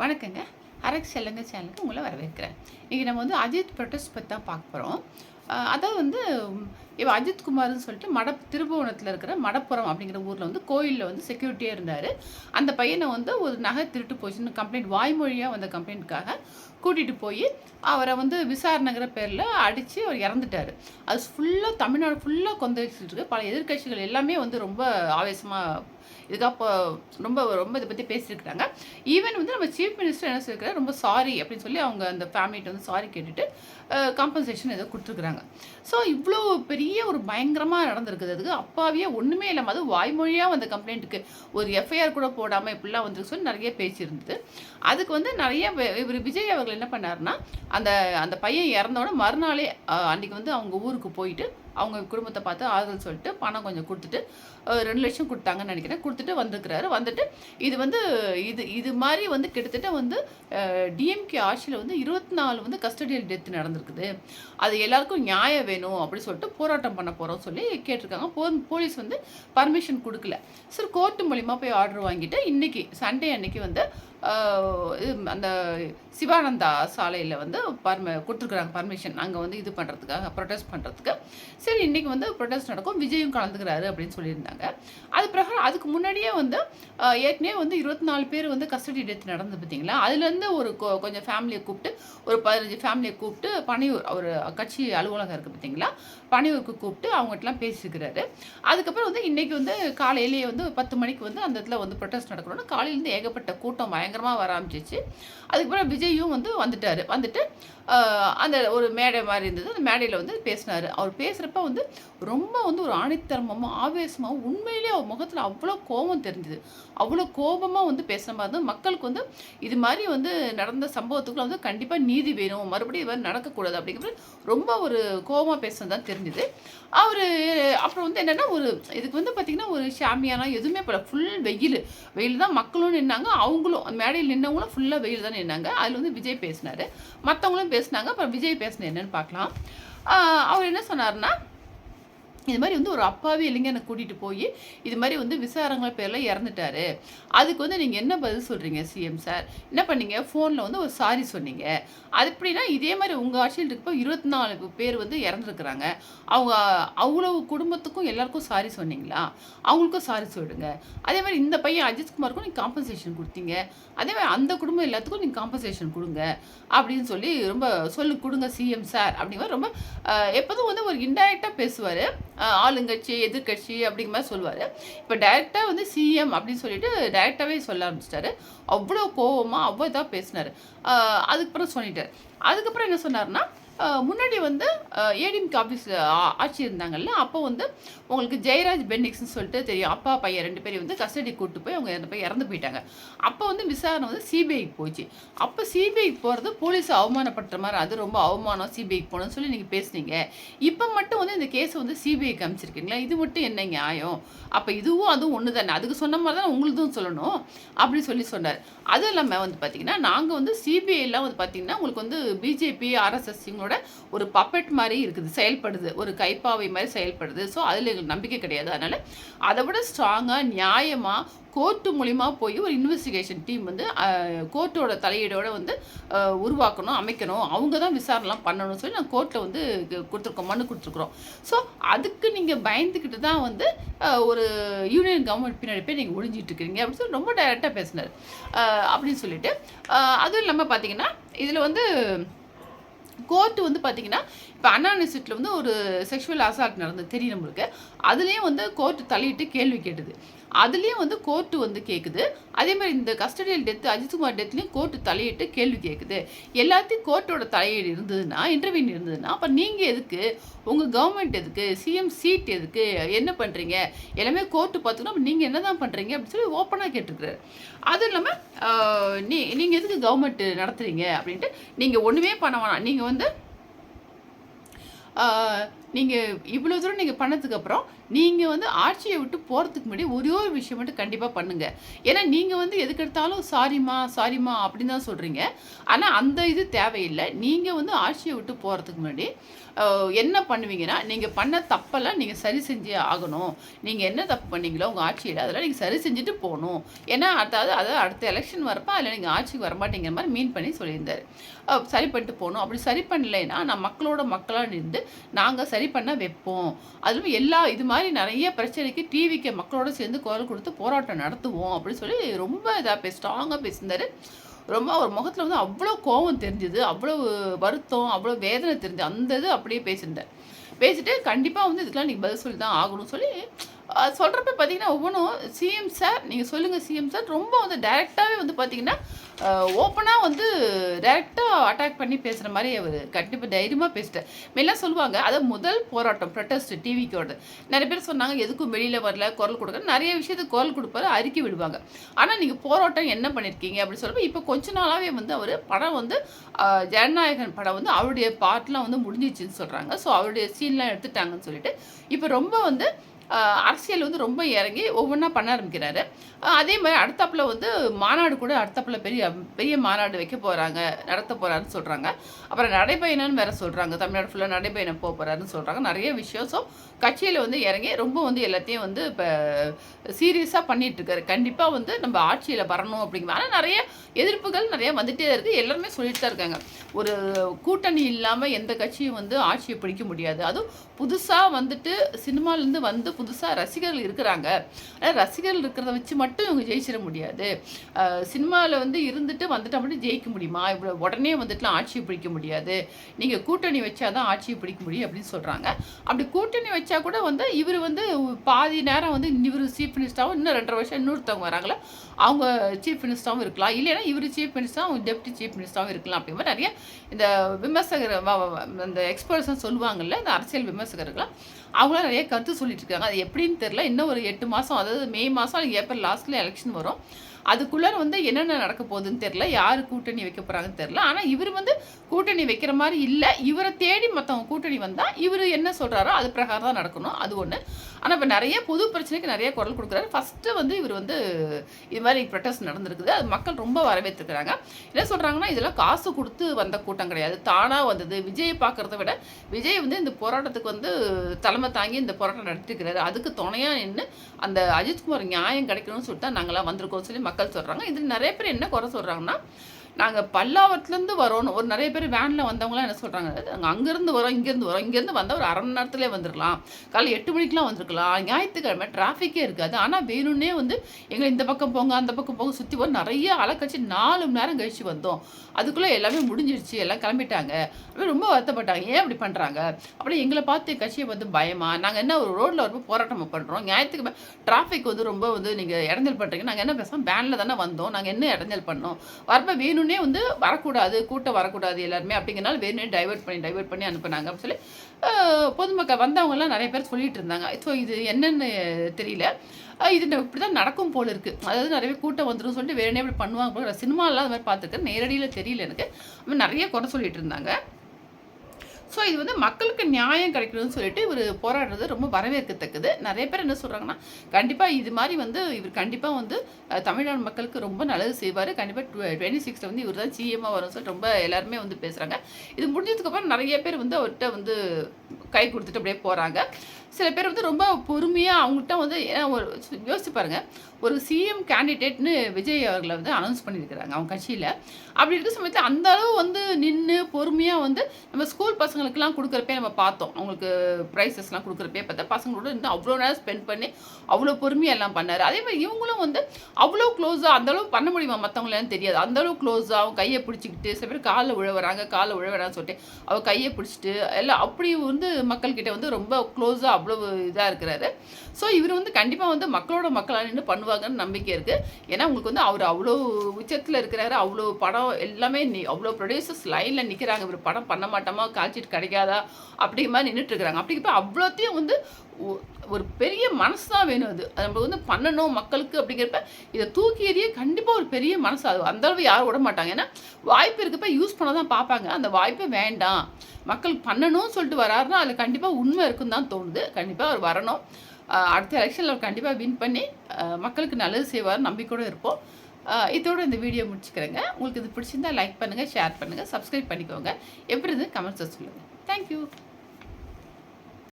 வணக்கங்க. அரக் செல்லுங்க சேனலுக்கு உங்களை வரவேற்கிறேன். இன்றைக்கி நம்ம வந்து அஜித் ப்ரொட்டஸ்ட் பற்றி தான் பார்க்க போகிறோம் அதாவது வந்து இவ அஜித் குமார்னு சொல்லிட்டு மட திருபுவனத்தில் இருக்கிற மடப்புறம் அப்படிங்கிற ஊரில் வந்து கோயிலில் வந்து செக்யூரிட்டியாக இருந்தார். அந்த பையனை வந்து ஒரு நகை திருட்டு போச்சுன்னு கம்ப்ளைண்ட் வாய்மொழியாக வந்த கம்ப்ளைண்ட்காக கூட்டிகிட்டு போய் அவரை வந்து விசாரணைங்கிற பேரில் அடித்து அவர் இறந்துட்டார். அது ஃபுல்லாக தமிழ்நாடு ஃபுல்லாக கொந்தளிச்சுட்டு இருக்கு. பல எதிர்க்கட்சிகள் எல்லாமே வந்து ரொம்ப ஆவேசமாக இதுக்காக இப்போ ரொம்ப ரொம்ப இதை பற்றி பேசியிருக்கிறாங்க. ஈவன் வந்து நம்ம சீஃப் மினிஸ்டர் என்ன சொல்லியிருக்காரு ரொம்ப சாரி அப்படின்னு சொல்லி அவங்க அந்த ஃபேமிலிகிட்ட வந்து சாரி கேட்டுட்டு காம்பன்சேஷன் ஏதோ கொடுத்துருக்குறாங்க. ஸோ இவ்வளோ பெரிய ஒரு பயங்கரமாக நடந்திருக்குது அதுக்கு. அப்பாவே ஒன்றுமே இல்லாமல் அது வாய்மொழியாக வந்த கம்ப்ளைண்ட்டுக்கு ஒரு எஃப்ஐஆர் கூட போடாமல் இப்படிலாம் வந்துருக்கு சொல்லி நிறைய பேச்சு இருந்தது. அதுக்கு வந்து நிறைய இவர் விஜய் அவர்கள் என்ன பண்ணாருன்னா அந்த அந்த பையன் இறந்தோட மறுநாளே அன்றைக்கி வந்து அவங்க ஊருக்கு போயிட்டு அவங்க குடும்பத்தை பார்த்து ஆறுதல் சொல்லிட்டு பணம் கொஞ்சம் கொடுத்துட்டு ரெண்டு லட்சம் கொடுத்தாங்கன்னு நினைக்கிறேன். கொடுத்துட்டு வந்திருக்கிறாரு. வந்துட்டு இது வந்து இது இது மாதிரி வந்து கிட்டத்தட்ட வந்து டிஎம்கே ஆட்சியில் வந்து இருபத்தி நாலு வந்து கஸ்டடியல் டெத் நடந்திருக்குது. அது எல்லாருக்கும் நியாயம் வேணும் அப்படின்னு சொல்லிட்டு போராட்டம் பண்ண போகிறோம் சொல்லி கேட்டிருக்காங்க. போ போலீஸ் வந்து பர்மிஷன் கொடுக்கல. சரி கோர்ட்டு மூலிமா போய் ஆர்டர் வாங்கிட்டு இன்றைக்கி சண்டே அன்னைக்கு வந்து அந்த சிவானந்தா சாலையில் வந்து பர்ம கொடுத்துருக்குறாங்க பர்மிஷன் அங்கே வந்து இது பண்ணுறதுக்காக ப்ரொடெஸ்ட் பண்ணுறதுக்கு சரி இன்றைக்கி வந்து ப்ரொடெஸ்ட் நடக்கும். விஜயும் கலந்துக்கிறாரு அப்படின்னு சொல்லியிருந்தாங்க. அது பிரகாரம் அதுக்கு முன்னாடியே வந்து ஏற்கனவே வந்து இருபத்தி நாலு பேர் வந்து கஸ்டடி டெத் நடந்து பார்த்தீங்களா? அதுலேருந்து ஒரு கொ- கொஞ்சம் ஃபேமிலியை கூப்பிட்டு ஒரு பதினஞ்சு ஃபேமிலியை கூப்பிட்டு பனையூர் அவர் கட்சி அலுவலகம் இருக்குது பார்த்தீங்களா? பனையூருக்கு கூப்பிட்டு அவங்ககிட்டலாம் பேசிக்கிறாரு அதுக்கப்புறம் வந்து இன்றைக்கி வந்து காலையிலேயே வந்து பத்து மணிக்கு வந்து அந்த இடத்துல வந்து ப்ரொடெஸ்ட் நடக்கணும்னு காலையிலேருந்து ஏகப்பட்ட கூட்டம் பயங்கரமாக வர ஆரம்பிச்சிச்சு அதுக்கப்புறம் விஜயும் வந்து வந்துட்டார். வந்துட்டு அந்த ஒரு மேடை மாதிரி இருந்தது. அந்த மேடையில் வந்து பேசினார். அவர் பேசுகிறப்ப வந்து ரொம்ப வந்து ஒரு ஆணித்தரமாகவும் ஆவேசமாகவும் உண்மையிலேயே அவர் முகத்தில் அவ்வளோ கோபம் தெரிஞ்சுது. அவ்வளோ கோபமாக வந்து பேசுகிற மாதிரி இருந்தது மக்களுக்கு வந்து இது மாதிரி வந்து நடந்த சம்பவத்துக்குள்ள வந்து கண்டிப்பாக நீதி வேணும். மறுபடியும் இது மாதிரி நடக்கக்கூடாது அப்படிங்கிறது ரொம்ப ஒரு கோபமாக பேசுனது தான் தெரிஞ்சுது. அவர் அப்புறம் வந்து என்னென்னா ஒரு இதுக்கு வந்து பார்த்திங்கன்னா ஒரு ஷாமியானா எதுவுமே போல ஃபுல் வெயில். வெயில் தான் மக்களும் நின்னாங்க. அவங்களும் அந்த மேடையில் நின்னவங்களும் ஃபுல்லாக வெயில் தான் நின்னாங்க. அதில் வந்து விஜய் பேசினார். மற்றவங்களும் பேசினாங்க. அப்புறம் விஜய் பேசின என்னன்னு பார்க்கலாம். அவர் என்ன சொன்னார்னா இது மாதிரி வந்து ஒரு அப்பாவி இளைஞனை கூட்டிகிட்டு போய் இது மாதிரி வந்து விசாரங்கள் பேரில் இறந்துட்டாரு. அதுக்கு வந்து நீங்கள் என்ன பதில் சொல்கிறீங்க சிஎம் சார் என்ன பண்ணீங்க? ஃபோனில் வந்து ஒரு சாரி சொன்னீங்க. அது எப்படின்னா இதே மாதிரி உங்கள் ஆட்சியில் இருக்கப்போ இருபத்தி நாலு பேர் வந்து இறந்துருக்குறாங்க. அவங்க அவ்வளவு குடும்பத்துக்கும் எல்லாருக்கும் சாரி சொன்னீங்களா? அவங்களுக்கும் சாரி சொல்லுங்க. அதே மாதிரி இந்த பையன் அஜித்குமாருக்கும் நீங்கள் காம்பன்சேஷன் கொடுத்தீங்க. அதே மாதிரி அந்த குடும்பம் எல்லாத்துக்கும் நீங்கள் காம்பன்சேஷன் கொடுங்க. அப்படின்னு சொல்லி ரொம்ப சொல்லு கொடுங்க சிஎம் சார் அப்படிங்கிற ரொம்ப எப்போதும் வந்து ஒரு இன்டைரக்டாக பேசுவார். ஆளுங்கட்சி எதிர்க்கட்சி அப்படிங்கிற மாதிரி சொல்லுவார். இப்போ டைரெக்டாக வந்து சிஎம் அப்படின்னு சொல்லிட்டு டைரெக்டாகவே சொல்ல ஆரம்பிச்சிட்டாரு. அவ்வளோ கோவமாக அவ்வளோ இதாக பேசினார். அதுக்கப்புறம் சொல்லிட்டார். அதுக்கப்புறம் என்ன சொன்னார்னா முன்னாடி வந்து ஏடிஎம்கே ஆஃபீஸ் ஆட்சி இருந்தாங்கல்ல அப்போ வந்து உங்களுக்கு ஜெயராஜ் பென்னிக்ஸ்னு சொல்லிட்டு தெரியும். அப்பா பையன் ரெண்டு பேரையும் வந்து கஸ்டடி கூட்டு போய் அவங்க இறந்து போய் இறந்து போயிட்டாங்க. அப்போ வந்து விசாரணை வந்து சிபிஐக்கு போச்சு அப்போ சிபிஐக்கு போகிறது போலீஸ் அவமானப்படுற மாதிரி அது ரொம்ப அவமானம் சிபிஐக்கு போகணும்னு சொல்லி நீங்கள் பேசுனீங்க. இப்போ மட்டும் வந்து இந்த கேஸை வந்து சிபிஐக்கு அமைச்சிருக்கீங்களா இது மட்டும் என்ன நியாயம்? அப்போ இதுவும் அதுவும் ஒன்று தானே. அதுக்கு சொன்ன மாதிரி தான் உங்களுதும் சொல்லணும் அப்படி சொல்லி சொன்னார். அதுவும் இல்லாமல் வந்து பார்த்தீங்கன்னா நாங்கள் வந்து சிபிஐலாம் வந்து பார்த்தீங்கன்னா உங்களுக்கு வந்து பிஜேபி ஆர்எஸ்எஸ் இவங்களோட ஒரு பப்பெட் மாதிரி இருக்குது செயல்படுது. ஒரு கைப்பாவை மாதிரி செயல்படுது. ஸோ அதில் எங்களுக்கு நம்பிக்கை கிடையாது. அதனால் அதை விட ஸ்ட்ராங்காக நியாயமாக கோர்ட்டு மூலிமா போய் ஒரு இன்வெஸ்டிகேஷன் டீம் வந்து கோர்ட்டோட தலையீடோட வந்து உருவாக்கணும் அமைக்கணும். அவங்க தான் விசாரணைலாம் பண்ணணும்னு சொல்லி நான் கோர்ட்டில் வந்து கொடுத்துருக்கோம் மனு கொடுத்துருக்குறோம். ஸோ அதுக்கு நீங்கள் பயந்துக்கிட்டு தான் வந்து ஒரு யூனியன் கவர்மெண்ட் பின்னாடி போய் நீங்கள் ஒழிஞ்சிட்டு இருக்கிறீங்க அப்படின்னு சொல்லி ரொம்ப டைரெக்டாக பேசினார். அப்படின்னு சொல்லிட்டு அதுவும் இல்லாமல் பார்த்தீங்கன்னா இதில் வந்து கோர்ட்டு வந்து பார்த்தீங்கன்னா இப்போ அண்ணா யூனிவர்சிட்டியில் வந்து ஒரு செக்ஷுவல் அசால்ட் நடந்தது தெரியும் நம்மளுக்கு அதுலேயும் வந்து கோர்ட்டு தலையிட்டு கேள்வி கேட்டுது. அதுலேயும் வந்து கோர்ட்டு வந்து கேட்குது அதே மாதிரி இந்த கஸ்டடியல் டெத் அஜித்குமார் டெத்லேயும் கோர்ட்டு தலையிட்டு கேள்வி கேட்குது எல்லாத்தையும் கோர்ட்டோட தலையீடு இருந்ததுன்னா இன்டர்வியூன் இருந்ததுன்னா அப்போ நீங்கள் எதுக்கு? உங்கள் கவர்மெண்ட் எதுக்கு? சிஎம் சீட் எதுக்கு? என்ன பண்ணுறீங்க எல்லாமே கோர்ட்டு பார்த்துக்கணும் நீங்கள் என்ன தான் பண்ணுறீங்க அப்படின்னு சொல்லி ஓப்பனாக கேட்டிருக்கிறாரு. அதுவும் இல்லாமல் நீ நீங்கள் எதுக்கு கவர்மெண்ட் நடத்துறீங்க? அப்படின்ட்டு நீங்கள் ஒன்றுமே பண்ண வேணாம். நீங்கள் வந்து நீங்கள் இவ்வளோ தூரம் நீங்கள் பண்ணதுக்கப்புறம் நீங்கள் வந்து ஆட்சியை விட்டு போகிறதுக்கு முன்னாடி ஒரே ஒரு விஷயம் மட்டும் கண்டிப்பாக பண்ணுங்கள் ஏன்னா நீங்கள் வந்து எதுக்கெடுத்தாலும் சாரிம்மா சாரிம்மா அப்படின்னு தான் சொல்கிறீங்க ஆனால் அந்த இது தேவையில்லை. நீங்கள் வந்து ஆட்சியை விட்டு போகிறதுக்கு முன்னாடி என்ன பண்ணுவீங்கன்னா நீங்கள் பண்ண தப்பெல்லாம் நீங்கள் சரி செஞ்சே ஆகணும். நீங்கள் என்ன தப்பு பண்ணீங்களோ உங்கள் ஆட்சியில் அதெல்லாம் நீங்கள் சரி செஞ்சுட்டு போகணும். ஏன்னா அதாவது அதாவது அடுத்த எலெக்ஷன் வரப்போ அதில் நீங்கள் ஆட்சிக்கு வரமாட்டேங்கிற மாதிரி மீன் பண்ணி சொல்லியிருந்தார். சரி பண்ணிட்டு போகணும். அப்படி சரி பண்ணலைன்னா நான் மக்களோட மக்களாக இருந்து நாங்கள் சரி சரி பண்ண வைப்போம். அதுவும் எல்லா இது மாதிரி நிறைய பிரச்சனைக்கு டிவிக்கு மக்களோட சேர்ந்து குரல் கொடுத்து போராட்டம் நடத்துவோம் அப்படின்னு சொல்லி ரொம்ப இதாக பே ஸ்ட்ராங்காக பேசியிருந்தாரு. ரொம்ப அவர் முகத்தில் வந்து அவ்வளோ கோபம் தெரிஞ்சுது அவ்வளோ வருத்தம் அவ்வளோ வேதனை தெரிஞ்சு அந்த இது அப்படியே பேசியிருந்தார். பேசிட்டு கண்டிப்பாக வந்து இதுக்கெல்லாம் நீங்கள் பதில் சொல்லி தான் ஆகணும்னு சொல்லி சொல்கிறப்ப பார்த்தீங்கன்னா ஒவ்வொன்றும் சிஎம் சார் நீங்கள் சொல்லுங்கள் சிஎம் சார் ரொம்ப வந்து டைரெக்டாகவே வந்து பார்த்தீங்கன்னா ஓப்பனாக வந்து டைரெக்டாக அட்டாக் பண்ணி பேசுகிற மாதிரி அவர் கண்டிப்பாக தைரியமாக பேசிட்டார். மெல்லாம் சொல்லுவாங்க அது முதல் போராட்டம் ப்ரொட்டஸ்ட் டிவிக்கோட நிறைய பேர் சொன்னாங்க எதுக்கும் வெளியில் வரல குரல் கொடுக்க நிறைய விஷயத்துக்கு குரல் கொடுப்பாரு அறிக்கை விடுவாங்க. ஆனால் நீங்கள் போராட்டம் என்ன பண்ணியிருக்கீங்க அப்படின்னு சொல்லுவோம் இப்போ கொஞ்ச நாளாகவே வந்து அவர் படம் வந்து ஜனநாயகன் படம் வந்து அவருடைய பாட்டெலாம் வந்து முடிஞ்சிச்சுன்னு சொல்கிறாங்க ஸோ அவருடைய சீன்லாம் எடுத்துட்டாங்கன்னு சொல்லிட்டு இப்போ ரொம்ப வந்து அரசியல் வந்து ரொம்ப இறங்கி ஒவ்வொன்றா பண்ண ஆரம்பிக்கிறாரு. அதே மாதிரி அடுத்தாப்பில் வந்து மாநாடு கூட அடுத்தப்பில் பெரிய பெரிய மாநாடு வைக்க போகிறாங்க நடத்த போகிறாருன்னு சொல்கிறாங்க அப்புறம் நடைபயணம்னு வேற சொல்கிறாங்க தமிழ்நாடு ஃபுல்லாக நடைபயணம் போக போகிறாருன்னு சொல்கிறாங்க நிறைய விஷயம் கட்சியில் வந்து இறங்கி ரொம்ப வந்து எல்லாத்தையும் வந்து இப்போ சீரியஸாக பண்ணிகிட்ருக்காரு கண்டிப்பாக வந்து நம்ம ஆட்சியில் வரணும் அப்படிங்கிற ஆனால் நிறைய எதிர்ப்புகள் நிறைய வந்துகிட்டே இருக்குது எல்லாருமே சொல்லிட்டு தான் இருக்காங்க. ஒரு கூட்டணி இல்லாமல் எந்த கட்சியும் வந்து ஆட்சியை பிடிக்க முடியாது. அதுவும் புதுசாக வந்துட்டு சினிமாலேருந்து வந்து புதுசாக ரசிகர்கள் இருக்கிறாங்க. ஆனால் ரசிகர்கள் இருக்கிறத வச்சு மட்டும் இவங்க ஜெயிச்சிட முடியாது. சினிமாவில் வந்து இருந்துட்டு வந்துட்டால் மட்டும் ஜெயிக்க முடியுமா? இவ்வளோ உடனே வந்துட்டுலாம் ஆட்சியை பிடிக்க முடியாது. நீங்கள் கூட்டணி வச்சா தான் ஆட்சியை பிடிக்க முடியும் அப்படின்னு சொல்கிறாங்க அப்படி கூட்டணி வச்சா கூட வந்து இவர் வந்து பாதி நேரம் வந்து இவர் சீஃப் மினிஸ்டராகவும் இன்னும் ரெண்டரை வருஷம் இன்னொருத்தவங்க வராங்களே அவங்க சீஃப் மினிஸ்டராகவும் இருக்கலாம். இல்லைன்னா இவர் சீஃப் மினிஸ்டராகவும் டெப்டி சீஃப் மினிஸ்டராகவும் இருக்கலாம் அப்படிங்கிற மாதிரி நிறைய இந்த விமர்சகர் அந்த வ- இந்த சொல்லுவாங்கல்ல இந்த அரசியல் விமர்சகர்கள்லாம் அவங்களாம் நிறைய கருத்து சொல்லிட்டு இருக்காங்க. அது எப்படின்னு தெரில இன்னும் ஒரு எட்டு மாதம் அதாவது மே மாதம் ஏப்ரல் லாஸ்ட்டில் எலெக்ஷன் வரும். அதுக்குள்ளார வந்து என்னென்ன நடக்க போகுதுன்னு தெரில யார் கூட்டணி வைக்க போகிறாங்கன்னு தெரில ஆனால் இவர் வந்து கூட்டணி வைக்கிற மாதிரி இல்லை. இவரை தேடி மற்றவங்க கூட்டணி வந்தால் இவர் என்ன சொல்கிறாரோ அது பிரகாரம் தான் நடக்கணும். அது ஒன்று ஆனால் இப்போ நிறைய பொது பிரச்சனைக்கு நிறைய குரல் கொடுக்குறாரு. ஃபஸ்ட்டு வந்து இவர் வந்து இது மாதிரி ப்ரொட்டஸ்ட் நடந்திருக்குது. அது மக்கள் ரொம்ப வரவேற்றுக்கிறாங்க என்ன சொல்கிறாங்கன்னா இதெல்லாம் காசு கொடுத்து வந்த கூட்டம் கிடையாது. தானாக வந்தது. விஜயை பார்க்குறத விட விஜய் வந்து இந்த போராட்டத்துக்கு வந்து தலைமை தாங்கி இந்த போராட்டம் நடத்திருக்கிறாரு. அதுக்கு துணையாக நின்று அந்த அஜித்குமார் நியாயம் கிடைக்கணும்னு சொல்லிட்டு தான் நாங்களாம் வந்திருக்கோம் சொல்லி மக்கள் சொல்கிறாங்க இதில் நிறைய பேர் என்ன குறை சொல்கிறாங்கன்னா நாங்கள் பல்லாவரத்துலேருந்து வரோன்னு ஒரு நிறைய பேர் வேனில் வந்தவங்களாம் என்ன சொல்கிறாங்க நாங்கள் அங்கேருந்து வரோம் இங்கேருந்து வரோம் இங்கேருந்து வந்தால் ஒரு அரை மணி நேரத்துலேயே வந்துருக்கலாம் காலை எட்டு மணிக்கெலாம் வந்திருக்கலாம். ஞாயிற்றுக்கிழமை டிராஃபிக்கே இருக்காது. ஆனால் வேணும்னே வந்து எங்களை இந்த பக்கம் போங்க அந்த பக்கம் போங்க சுற்றி போக நிறைய அலக்கழிச்சு நாலு மணி நேரம் கழிச்சு வந்தோம். அதுக்குள்ளே எல்லாமே முடிஞ்சிருச்சு. எல்லாம் கிளம்பிட்டாங்க. அப்படி ரொம்ப வருத்தப்பட்டாங்க. ஏன் அப்படி பண்ணுறாங்க அப்படி எங்களை பார்த்து கட்சியை வந்து பயமா. நாங்கள் என்ன ஒரு ரோட்டில் வரும்போது போராட்டம் பண்ணுறோம் ஞாயிற்றுக்கிழமை டிராஃபிக் வந்து ரொம்ப வந்து நீங்கள் இடைஞ்சல் பண்ணுறீங்க நாங்கள் என்ன பேசுகிறோம் வேனில் தானே வந்தோம். நாங்கள் என்ன இடைஞ்சல் பண்ணோம்? வரப்போ வேணும்னு வந்து வரக்கூடாது கூட்டம் வரக்கூடாது எல்லாருமே அப்படிங்கிறனால வேணும்னே டைவெர்ட் பண்ணி டைவெர்ட் பண்ணி அனுப்புனாங்க அப்படின்னு சொல்லி பொதுமக்கள் வந்தவங்கலாம் நிறைய பேர் சொல்லிட்டு இருந்தாங்க. ஸோ இது என்னன்னு தெரியல. இது இப்படி தான் நடக்கும் போல் இருக்குது அதாவது நிறைய கூட்டம் வந்துடும் சொல்லிட்டு வேறே இப்படி பண்ணுவாங்க போல. சினிமாலாம் அது மாதிரி பார்த்துருக்கேன். நேரடியில் தெரியல எனக்கு. நிறைய குறை சொல்லிட்டு இருந்தாங்க. ஸோ இது வந்து மக்களுக்கு நியாயம் கிடைக்கணும்னு சொல்லிட்டு இவர் போராடுறது ரொம்ப வரவேற்கத்தக்கது. நிறைய பேர் என்ன சொல்கிறாங்கன்னா கண்டிப்பாக இது மாதிரி வந்து இவர் கண்டிப்பாக வந்து தமிழ்நாடு மக்களுக்கு ரொம்ப நல்லது செய்வார். கண்டிப்பாக டுவெண்ட்டி சிக்ஸில் வந்து இவர் தான் சிஎம்மாக வரும் சொல்லிட்டு ரொம்ப எல்லாருமே வந்து பேசுகிறாங்க இது முடிஞ்சதுக்கப்புறம் நிறைய பேர் வந்து அவர்கிட்ட வந்து கை கொடுத்துட்டு அப்படியே போகிறாங்க சில பேர் வந்து ரொம்ப பொறுமையாக அவங்கள்ட்ட வந்து ஏன்னா ஒரு யோசிச்சு பாருங்கள் ஒரு சிஎம் கேண்டிடேட்னு விஜய் அவர்களை வந்து அனௌன்ஸ் பண்ணியிருக்கிறாங்க அவங்க கட்சியில். அப்படி இருக்க சமயத்தில் அந்த அளவு வந்து நின்று பொறுமையாக வந்து நம்ம ஸ்கூல் பசங்களுக்கெல்லாம் கொடுக்குறப்பே நம்ம பார்த்தோம். அவங்களுக்கு ப்ரைஸஸ்லாம் கொடுக்குறப்பே பார்த்தா பசங்களோட இருந்து அவ்வளோ நேரம் ஸ்பெண்ட் பண்ணி அவ்வளோ பொறுமையாக எல்லாம் பண்ணார். அதே மாதிரி இவங்களும் வந்து அவ்வளோ க்ளோஸாக அந்தளவு பண்ண முடியுமா மற்றவங்களான்னு தெரியாது. அந்தளவு க்ளோஸாக அவங்க கையை பிடிச்சிக்கிட்டு சில பேர் காலில் உழவுறாங்க காலில் உழவுறான்னு சொல்லிட்டு அவள் கையை பிடிச்சிட்டு எல்லாம் அப்படி வந்து மக்கள்கிட்ட வந்து ரொம்ப க்ளோஸாக அவ்வளோ இதாக இருக்கிறாரு. ஸோ இவர் வந்து கண்டிப்பாக வந்து மக்களோட மக்களாக நின்று பண்ணுவாங்கன்னு நம்பிக்கை இருக்குது ஏன்னா உங்களுக்கு வந்து அவர் அவ்வளோ உச்சத்தில் இருக்கிறாரு அவ்வளோ படம் எல்லாமே நி அவ்வளோ ப்ரொடியூசர்ஸ் லைனில் நிற்கிறாங்க இவர் படம் பண்ண மாட்டோமா? காட்சிட்டு கிடைக்காதா? அப்படிங்கிற மாதிரி நின்றுட்டுருக்குறாங்க அப்படிங்கிறப்ப அவ்வளோத்தையும் வந்து ஒ- ஒரு பெரிய மனசு தான் வேணும் அது. நம்மளுக்கு வந்து பண்ணணும் மக்களுக்கு அப்படிங்கிறப்ப இதை தூக்கி எறிய கண்டிப்பாக ஒரு பெரிய மனசு. அது அந்த அளவு யாரும் விட மாட்டாங்க. ஏன்னா வாய்ப்பு இருக்கப்ப யூஸ் பண்ண தான் பார்ப்பாங்க. அந்த வாய்ப்பே வேண்டாம். மக்கள் பண்ணணும்னு சொல்லிட்டு வராருன்னா அதில் கண்டிப்பாக உண்மை இருக்குன்னு தான் தோணுது. கண்டிப்பாக அவர் வரணும். அடுத்த எலெக்ஷனில் அவர் கண்டிப்பாக வின் பண்ணி மக்களுக்கு நல்லது செய்வார் நம்பிக்கையோடு இருப்போம். இதோட இந்த வீடியோ முடிச்சுக்கிறேங்க. உங்களுக்கு இது பிடிச்சிருந்தா லைக் பண்ணுங்கள் ஷேர் பண்ணுங்கள் சப்ஸ்கிரைப் பண்ணிக்கோங்க. எப்படி இருந்து கமெண்ட்ஸை சொல்லுங்கள் தேங்க்யூ